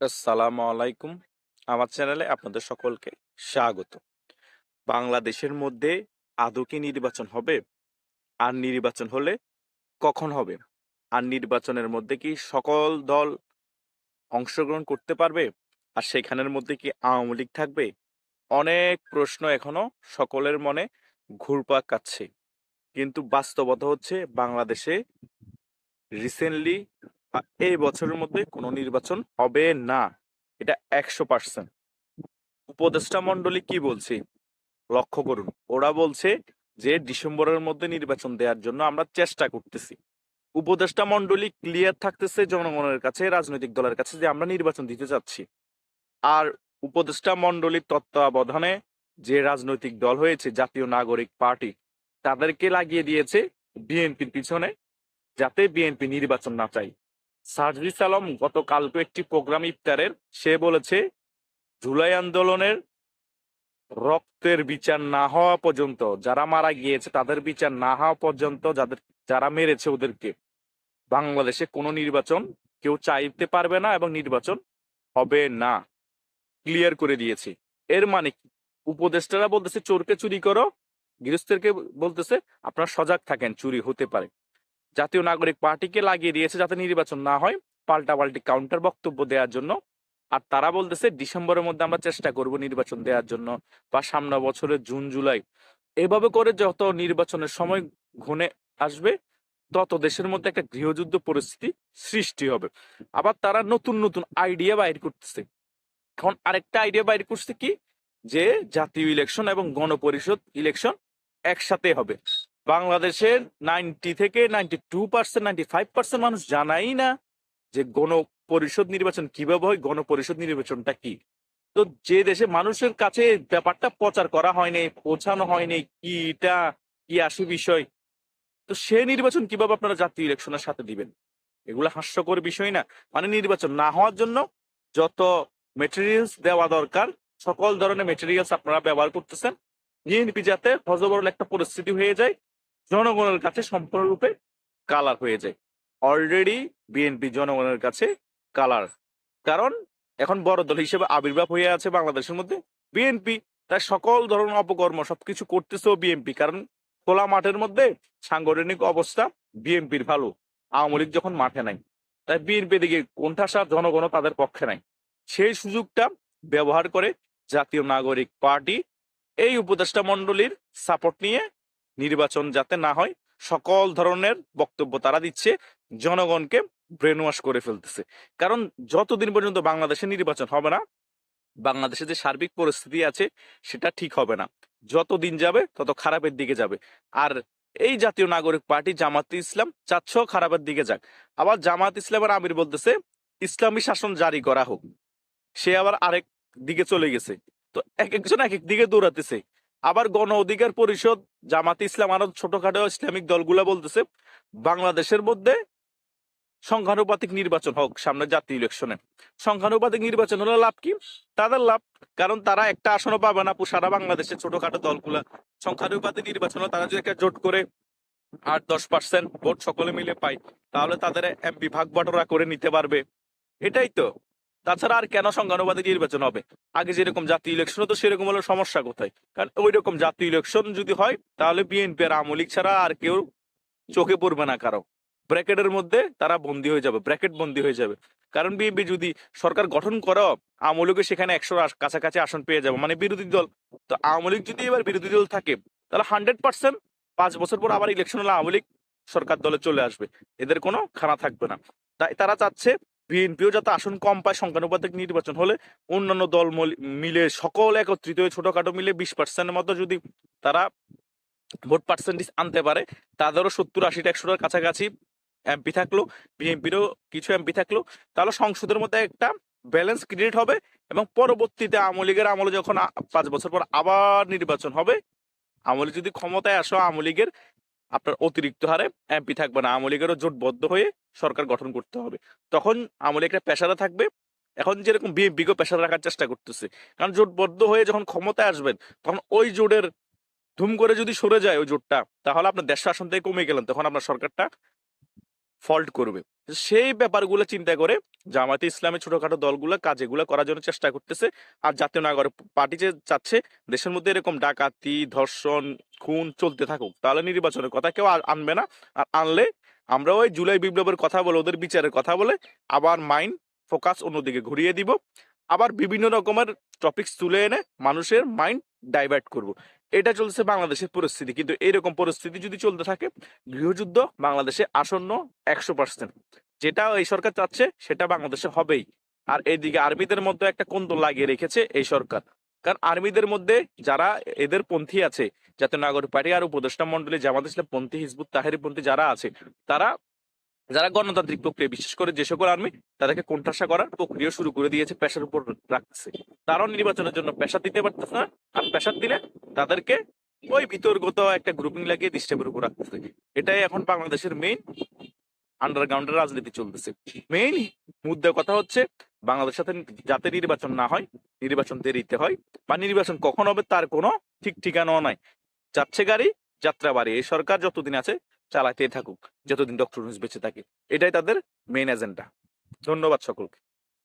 আসসালামু আলাইকুম। আমার চ্যানেলে আপনাদের সকলকে স্বাগত। বাংলাদেশের মধ্যে আদৌ কি নির্বাচন হবে? আর নির্বাচন হলে কখন হবে? আর নির্বাচনের মধ্যে কি সকল দল অংশগ্রহণ করতে পারবে? আর সেখানের মধ্যে কি আওয়ামী লীগ থাকবে? অনেক প্রশ্ন এখনও সকলের মনে ঘুরপাক কাচ্ছে কিন্তু বাস্তবতা হচ্ছে বাংলাদেশে রিসেন্টলি এই বছরের মধ্যে কোনো নির্বাচন হবে না। এটা একশো পার্সেন্ট। উপদেষ্টা মন্ডলী কি বলছে? লক্ষ্য করুন, ওরা বলছে যে ডিসেম্বরের মধ্যে নির্বাচন দেওয়ার জন্য আমরা চেষ্টা করতেছি। উপদেষ্টা মন্ডলী ক্লিয়ার থাকতেছে জনগণের কাছে, রাজনৈতিক দলের কাছে যে আমরা নির্বাচন দিতে চাচ্ছি আর উপদেষ্টা মন্ডলীর তত্ত্বাবধানে যে রাজনৈতিক দল হয়েছে, জাতীয় নাগরিক পার্টি, তাদেরকে লাগিয়ে দিয়েছে বিএনপির পিছনে, যাতে বিএনপি নির্বাচন না চাই সার্জিস আলম গতকালকে একটি প্রোগ্রাম ইফতারের, সে বলেছে, জুলাই আন্দোলনের রক্তের বিচার না হওয়া পর্যন্ত, যারা মারা গিয়েছে তাদের বিচার না হওয়া পর্যন্ত যাদের, যারা মেরেছে ওদেরকে বাংলাদেশে কোনো নির্বাচন কেউ চাইতে পারবে না এবং নির্বাচন হবে না। ক্লিয়ার করে দিয়েছে। এর মানে কি? উপদেষ্টারা বলতেছে, চোরকে চুরি করো। গৃহস্থেরকে বলতেছে, আপনারা সজাগ থাকেন, চুরি হতে পারে। জাতীয় নাগরিক পার্টিকে লাগিয়ে দিয়েছে যাতে নির্বাচন না হয়, পাল্টাপাল্টি কাউন্টার বক্তব্য দেওয়ার জন্য। আর তারা বলতেছে, ডিসেম্বরের মধ্যে আমরা চেষ্টা করব নির্বাচন দেওয়ার জন্য বা সামনে বছরের জুন, জুলাই। এভাবে করে যত নির্বাচনের সময় ঘনে আসবে, তত দেশের মধ্যে একটা গৃহযুদ্ধ পরিস্থিতি সৃষ্টি হবে। আবার তারা নতুন নতুন আইডিয়া বাইর করতেছে। এখন আরেকটা আইডিয়া বাইর করছে কি? যে জাতীয় ইলেকশন এবং গণপরিষদ ইলেকশন একসাথে হবে। বাংলাদেশের নাইনটি থেকে ninety two percent, ninety five percent মানুষ জানাই না যে গণ পরিষদ নির্বাচন কীভাবে হয়, গণপরিষদ নির্বাচনটা কি? তো যে দেশে মানুষের কাছে ব্যাপারটা প্রচার করা হয়নি, পৌঁছানো হয়নি কি এটা কি আসে বিষয়, তো সে নির্বাচন কীভাবে আপনারা জাতীয় ইলেকশনের সাথে দিবেন? এগুলো হাস্যকর বিষয় না। মানে নির্বাচন না হওয়ার জন্য যত মেটেরিয়ালস দেওয়া দরকার, সকল ধরনের মেটেরিয়ালস আপনারা ব্যবহার করতেছেন, বিএনপি যাতে হজবরল একটা পরিস্থিতি হয়ে যায় জনগণের কাছে সম্পূর্ণরূপে কালার হয়ে যায়। অলরেডি বিএনপি জনগণের কাছে কালার। কারণ এখন বড় দল হিসেবে আবির্ভাব হয়ে আছে বাংলাদেশের মধ্যে। বিএনপি তাই সকল ধরনের অপকর্ম সবকিছু করতেছেও বিএনপি কারণ খোলা মাঠের মধ্যে সাংগঠনিক অবস্থা বিএনপির ভালো। আওয়ামী লীগ যখন মাঠে নাই, তাই বিএনপি দিকে কোণঠাসা জনগণ তাদের পক্ষে নাই। সেই সুযোগটা ব্যবহার করে জাতীয় নাগরিক পার্টি এই উপদেষ্টা মন্ডলীর সাপোর্ট নিয়ে নির্বাচন যাতে না হয়, সকল ধরনের বক্তব্য তারা দিচ্ছে, জনগণকে ব্রেন ওয়াশ করে ফেলতেছে। কারণ যতদিন পর্যন্ত বাংলাদেশে নির্বাচন হবে না, বাংলাদেশে যে সার্বিক পরিস্থিতি আছে, সেটা ঠিক হবে না। যত দিন যাবে, তত খারাপের দিকে যাবে। আর এই জাতীয় নাগরিক পার্টি জামাতে ইসলাম চাচ্ছ খারাপের দিকে যাক। আবার জামাত ইসলামের আমির বলতেছে, ইসলামী শাসন জারি করা হোক। সে আবার আরেক দিকে চলে গেছে। তো এক একজন এক এক দিকে দৌড়াতেছে। আবার গণ অধিকার পরিষদ, জামাতে ইসলাম আরও ছোটখাটো ইসলামিক দলগুলা বলতেছে, বাংলাদেশের মধ্যে সংখ্যানুপাতিক নির্বাচন হোক সামনে জাতীয় ইলেকশনে। সংখ্যানুপাতিক নির্বাচন হলো লাভ কি? তাদের লাভ, কারণ তারা একটা আসনও পাবে না, সারা বাংলাদেশের ছোটখাটো দলগুলা। সংখ্যানুপাতিক নির্বাচন হলে তারা যদি একটা জোট করে আট, দশ পার্সেন্ট ভোট সকলে মিলে পায়, তাহলে তাদের এমপি ভাগ বাটোরা করে নিতে পারবে। এটাই তো। তাছাড়া আর কেন সংখ্যানুপাতিক নির্বাচন হবে? আগে যেরকম জাতীয় ইলেকশন তো সেরকম হলো সমস্যা কোথায়? কারণ ওই রকম জাতীয় ইলেকশন যদি হয়, তাহলে বিএনপি আর আমলিক ছাড়া আর কেউ চোখে পড়বে না কারও। ব্র্যাকেটের মধ্যে তারা বন্দী হয়ে যাবে, ব্র্যাকেট বন্দী হয়ে যাবে। কারণ বিএনপি যদি সরকার গঠন করো আমলিকে সেখানে একশো কাছাকাছি আসন পেয়ে যাবে মানে বিরোধী দল। তো আওয়ামী লীগ যদি এবার বিরোধী দল থাকে, তাহলে হান্ড্রেড পার্সেন্ট পাঁচ বছর পর আবার ইলেকশন হলে আওয়ামী লীগ সরকার দলে চলে আসবে। এদের কোনো খানা থাকবে না। তাই তারা চাচ্ছে বিএনপিও যাতে আসন কম পায় সংখ্যানুপাতিক নির্বাচন হলে অন্যান্য দল মিলে সকল একত্রিত হয়ে ছোটখাটো মিলে বিশ পার্সেন্টের মতো যদি তারা ভোট পার্সেন্টেজ আনতে পারে, তাদেরও সত্তর আশিটা একশোটার কাছাকাছি এমপি থাকল, বিএনপিরও কিছু এমপি থাকল, তাহলে সংসদের মধ্যে একটা ব্যালেন্স ক্রিয়েট হবে এবং পরবর্তীতে আওয়ামী লীগের আমলে যখন পাঁচ বছর পর আবার নির্বাচন হবে আওয়ামী যদি ক্ষমতায় আসো আওয়ামী লীগের আপনার অতিরিক্ত হারে এমপি থাকবে না। আওয়ামী লীগেরও জোটবদ্ধ হয়ে সরকার গঠন করতে হবে। তখন আওয়ামী লীগ একটা পেশারা থাকবে। এখন যেরকম বিএনপিকেও পেশারা রাখার চেষ্টা করতেছে। কারণ জোটবদ্ধ হয়ে যখন ক্ষমতায় আসবেন, তখন ওই জোটের ধুম করে যদি সরে যায় ওই জোটটা, তাহলে আপনার দেশ আসন থেকে কমে গেলেন। তখন আপনার সরকারটা ফল্ট করবে। সেই ব্যাপারগুলো চিন্তা করে জামায়াতে ইসলামের ছোটখাটো দলগুলো কাজেগুলো করার জন্য চেষ্টা করতেছে। আর জাতীয় নাগরিক পার্টি যে চাচ্ছে, দেশের মধ্যে এরকম ডাকাতি, ধর্ষণ, খুন চলতে থাকুক, তাহলে নির্বাচনের কথা কেউ আনবে না। আর আনলে আমরা ওই জুলাই বিপ্লবের কথা বলে, ওদের বিচারের কথা বলে আবার মাইন্ড ফোকাস অন্যদিকে ঘুরিয়ে দিব। আবার বিভিন্ন রকমের টপিকস তুলে এনে মানুষের মাইন্ড ডাইভার্ট করব। এটা চলছে বাংলাদেশের পরিস্থিতি। কিন্তু এইরকম পরিস্থিতি যদি চলতে থাকে, গৃহযুদ্ধ বাংলাদেশে আসন্ন একশো পার্সেন্ট যেটা এই সরকার চাচ্ছে, সেটা বাংলাদেশে হবেই। আর এইদিকে আর্মিদের মধ্যে একটা কোন্দল লাগিয়ে রেখেছে এই সরকার। কারণ আর্মিদের মধ্যে যারা এদের পন্থী আছে, জাতীয় নাগরিক পার্টি আর উপদেষ্টা মন্ডলী জামাত ইসলাম পন্থী, হিজবুত তাহেরি পন্থী যারা আছে, তারা যারা গণতান্ত্রিক প্রক্রিয়া, বিশেষ করে যে সকল আর্মি, তাদেরকে কোণঠাসা করার প্রক্রিয়া শুরু করে দিয়েছে, পেশার উপর রাখতেছে। তারাও নির্বাচনের জন্য পেশা দিতে পারতেছে না, আর পেশার দিলে তাদেরকে ওই বিতর্কত একটা গ্রুপিং লাগিয়ে ডিস্টার্বের উপর রাখতেছে। এটাই এখন বাংলাদেশের মেইন আন্ডারগ্রাউন্ডের রাজনীতি চলতেছে। মেইন মুদ্রা কথা হচ্ছে, বাংলাদেশ সাথে যাতে নির্বাচন না হয়, নির্বাচন দেরিতে হয়, বা নির্বাচন কখন হবে তার কোনো ঠিক ঠিকানাও নাই। যাচ্ছে গাড়ি, যাত্রা বাড়ি। এই সরকার যতদিন আছে চালাতেই থাকুক যতদিন ডক্টর বেঁচে থাকে। এটাই তাদের মেইন এজেন্ডা ধন্যবাদ সকলকে।